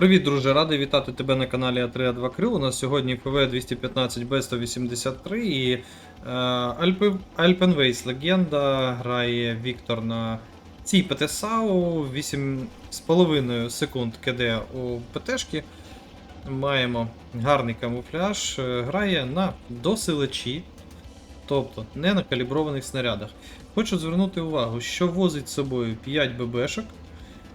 Привіт, друже, радий вітати тебе на каналі А3 2 Крил. У нас сьогодні ФВ 215 Б 183 і е, Alpe- Alpenways легенда грає Віктор на цій ПТСАУ 8,5 секунд КД у ПТшки. Маємо гарний камуфляж. е, Грає на досилачі, тобто не на каліброваних снарядах. Хочу звернути увагу, що возить з собою 5 ББшок.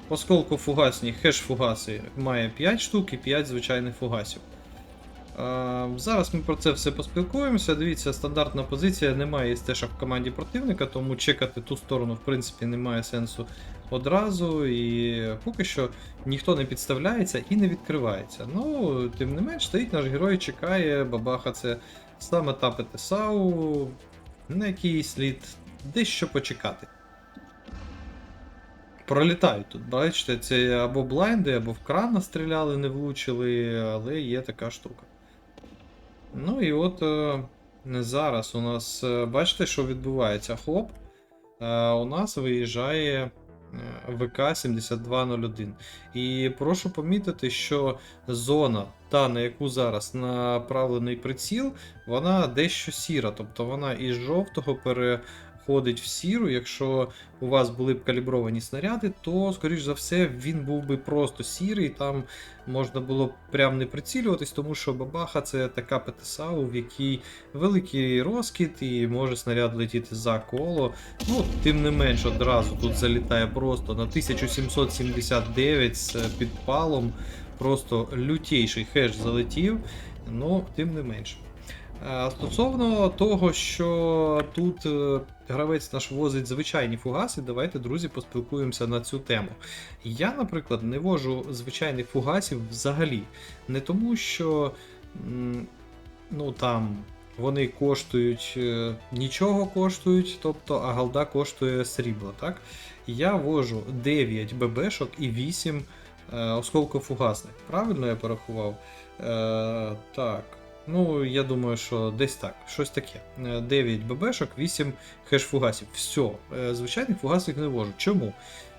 Осколку фугасні, хеш фугаси має 5 штук і 5 звичайних фугасів. А, зараз ми про це все поспілкуємося. Дивіться, стандартна позиція, немає стежок в команді противника, тому чекати ту сторону, в принципі, немає сенсу одразу. І поки що ніхто не підставляється і не відкривається. Ну, тим не менш, стоїть наш герой, чекає, бабаха це саме та ПТСАУ, на який слід дещо почекати. Пролітають тут, бачите, це або блайнди, або в кран настріляли, не влучили, але є така штука. Ну і от е, зараз у нас, е, бачите, що відбувається? Хоп. Е, у нас виїжджає е, ВК-7201. І прошу помітити, що зона, та на яку зараз направлений приціл, вона дещо сіра. Тобто вона із жовтого переходить в сіру. Якщо у вас були б калібровані снаряди, то, скоріш за все, він був би просто сірий, там можна було б прям не прицілюватись, тому що бабаха це така ПТСАУ, в якій великий розкид і може снаряд летіти за коло. Ну, тим не менш, одразу тут залітає просто на 1779 з підпалом. Просто лютейший хеш залетів, ну, тим не менш. Е, Стосовно того, що тут е, гравець наш возить звичайні фугаси, давайте, друзі, поспілкуємося на цю тему. Я, наприклад, не вожу звичайних фугасів взагалі. Не тому, що ну, там, вони коштують е, нічого коштують, тобто, а голда коштує срібла. Так? Я вожу 9 ББшок і 8 е, осколкофугасних. Правильно я порахував? Е, так. Ну, я думаю, що десь так, щось таке. Е, 9 ББшок, 8 хеш-фугасів. Все, звичайних фугасів не вожу. Чому?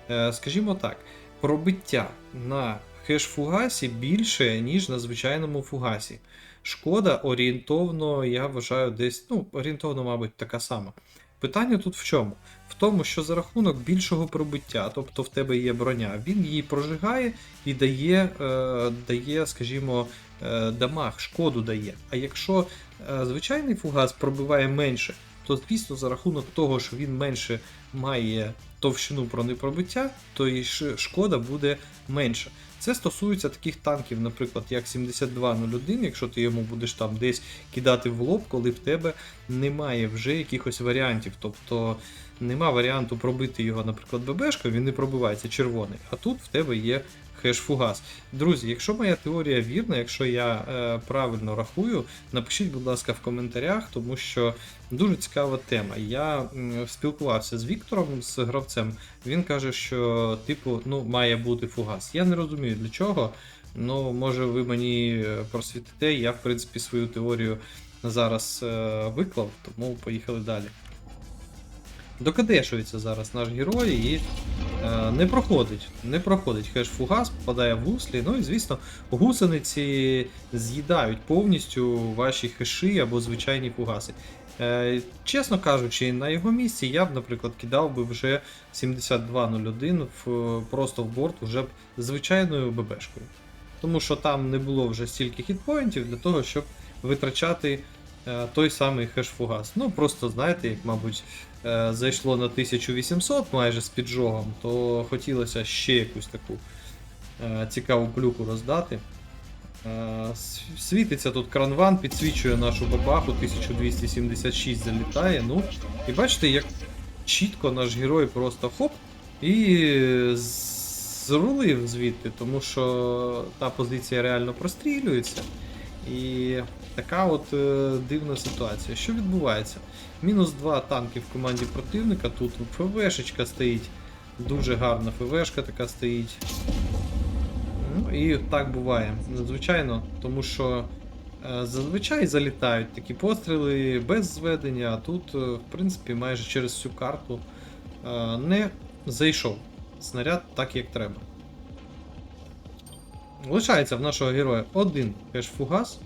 Е, Скажімо так, пробиття на хеш-фугасі більше, ніж на звичайному фугасі. Шкода орієнтовно, я вважаю, десь, ну, орієнтовно, мабуть, така сама. Питання тут в чому? В тому, що за рахунок більшого пробиття, тобто в тебе є броня, він її прожигає і дає, е, дає скажімо, е, дамаг, шкоду дає. А якщо е, звичайний фугас пробиває менше, то звісно за рахунок того, що він менше має товщину бронепробиття, то і шкода буде менша. Це стосується таких танків, наприклад, як 7201, якщо ти йому будеш там десь кидати в лоб, коли в тебе немає вже якихось варіантів. Тобто нема варіанту пробити його, наприклад, ББшкою, він не пробивається червоний. А тут в тебе є хеш-фугас. Друзі, якщо моя теорія вірна, якщо я е, правильно рахую, напишіть, будь ласка, в коментарях, тому що дуже цікава тема. Я м, спілкувався з Віктором, з гравцем. Він каже, що типу, ну, має бути фугас. Я не розумію для чого. Ну, може, ви мені е, просвітите. Я, в принципі, свою теорію зараз е, виклав, тому поїхали далі. Докадешується зараз наш герой і е, не проходить. Не проходить хеш фугас, попадає в гуслі. Ну і звісно, гусениці з'їдають повністю ваші хеші або звичайні фугаси. Е, чесно кажучи, на його місці я б, наприклад, кидав би вже 7201 в, просто в борт уже б звичайною ББшкою. Тому що там не було вже стільки хітпоінтів для того, щоб витрачати е, той самий хеш-фугас. Ну, просто знаєте, як, мабуть, е, зайшло на 1800 майже з піджогом, то хотілося ще якусь таку е, цікаву плюху роздати. Е, Світиться тут кранван, підсвічує нашу бабаху, 1276 залітає. Ну, і бачите, як чітко наш герой просто хоп і зрулив звідти, тому що та позиція реально прострілюється. І така от е, дивна ситуація. Що відбувається? Мінус 2 танки в команді противника, тут ФВшечка стоїть. Дуже гарна ФВшка така стоїть. Ну і так буває. Звичайно, тому що е, зазвичай залітають такі постріли без зведення, а тут, е, в принципі, майже через всю карту е, не зайшов снаряд так, як треба. Лишається в нашого героя один кеш-фугас.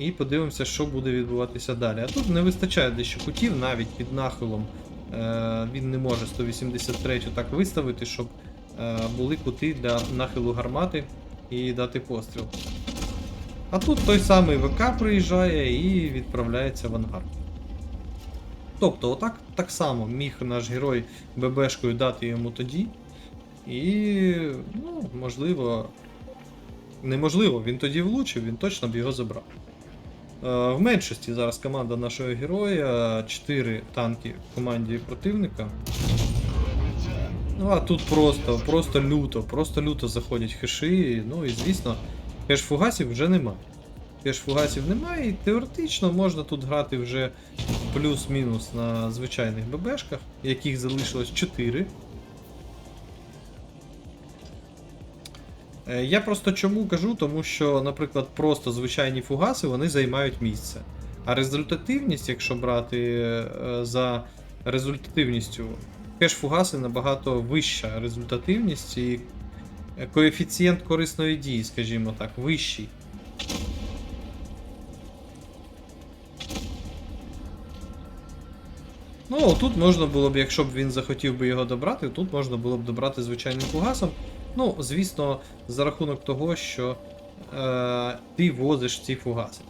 І подивимося, що буде відбуватися далі. А тут не вистачає дещо кутів, навіть під нахилом е, він не може 183 так виставити, щоб е, були кути для нахилу гармати і дати постріл. А тут той самий ВК приїжджає і відправляється в ангар. Тобто, отак так само міг наш герой ББшкою дати йому тоді. І, ну, можливо, неможливо, він тоді влучив, він точно б його забрав. Е, В меншості зараз команда нашого героя, 4 танки в команді противника. Ну а тут просто, просто люто, просто люто заходять хеші. Ну і звісно, хеш-фугасів вже немає. Хеш-фугасів немає, і теоретично можна тут грати вже плюс-мінус на звичайних ББшках, яких залишилось 4. Я просто чому кажу, тому що, наприклад, просто звичайні фугаси вони займають місце. А результативність, якщо брати е, за результативністю, кеш-фугаси набагато вища результативність і е, коефіцієнт корисної дії, скажімо так, вищий. Ну, тут можна було б, якщо б він захотів би його добрати, тут можна було б добрати звичайним фугасом. Ну, звісно, за рахунок того, що е, ти возиш ці фугаси.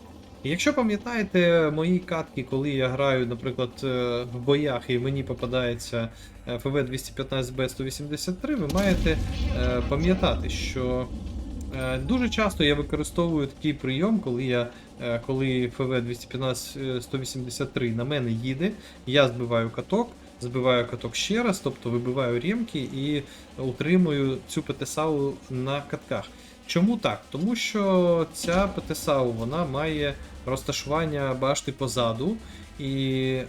Якщо пам'ятаєте мої катки, коли я граю, наприклад, е, в боях і мені попадається е, ФВ-215Б183, ви маєте е, пам'ятати, що е, дуже часто я використовую такий прийом, коли я е, коли ФВ-215-183 на мене їде, я збиваю каток, збиваю каток ще раз, тобто вибиваю ремки і утримую цю ПТСАУ на катках. Чому так? Тому що ця ПТСАУ вона має розташування башти позаду, і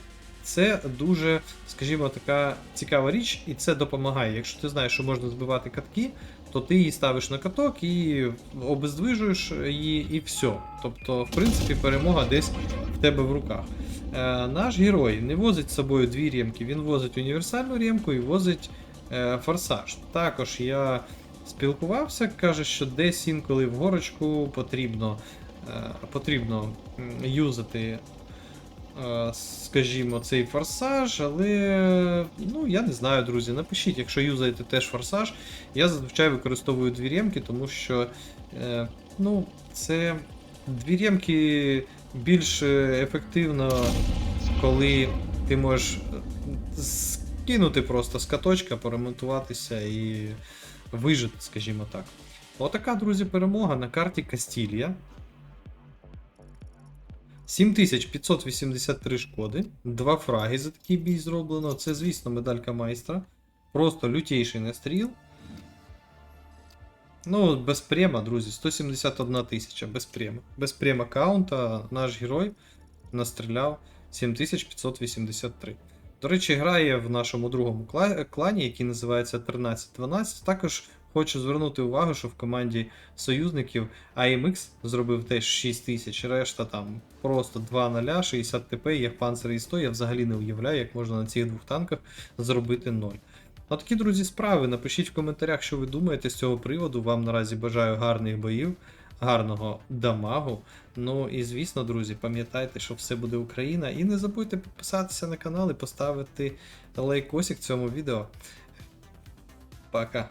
це дуже, скажімо, така цікава річ, і це допомагає. Якщо ти знаєш, що можна збивати катки, то ти її ставиш на каток і обездвижуєш її, і все. Тобто, в принципі, перемога десь в тебе в руках. Е, наш герой не возить з собою дві ремки, він возить універсальну ремку і возить е, форсаж. Також я спілкувався, каже, що десь інколи в горочку потрібно, е, потрібно юзати, скажімо, цей форсаж, але ну, я не знаю, друзі. Напишіть, якщо юзаєте теж форсаж. Я зазвичай використовую дві ремки, тому що ну, це дві ремки більш е, ефективно, коли ти можеш скинути просто з каточка, поремонтуватися і вижити, скажімо так. Отака, друзі, перемога на карті Кастілія. 7583 шкоди, два фраги за такий бій зроблено. Це, звісно, медалька майстра. Просто лютейший настріл. Ну, без према, друзі, 171 тисяча, без према. Без према каунта наш герой настріляв 7583. До речі, грає в нашому другому клані, який називається 1312. Також хочу звернути увагу, що в команді союзників AMX зробив теж 6000, решта там просто 2-0, 60 ТП, є панцир і 100. Я взагалі не уявляю, як можна на цих двох танках зробити 0. Ну такі, друзі, справи. Напишіть в коментарях, що ви думаєте з цього приводу. Вам наразі бажаю гарних боїв, гарного дамагу. Ну і звісно, друзі, пам'ятайте, що все буде Україна. І не забудьте підписатися на канал і поставити лайкосик цьому відео. Пока.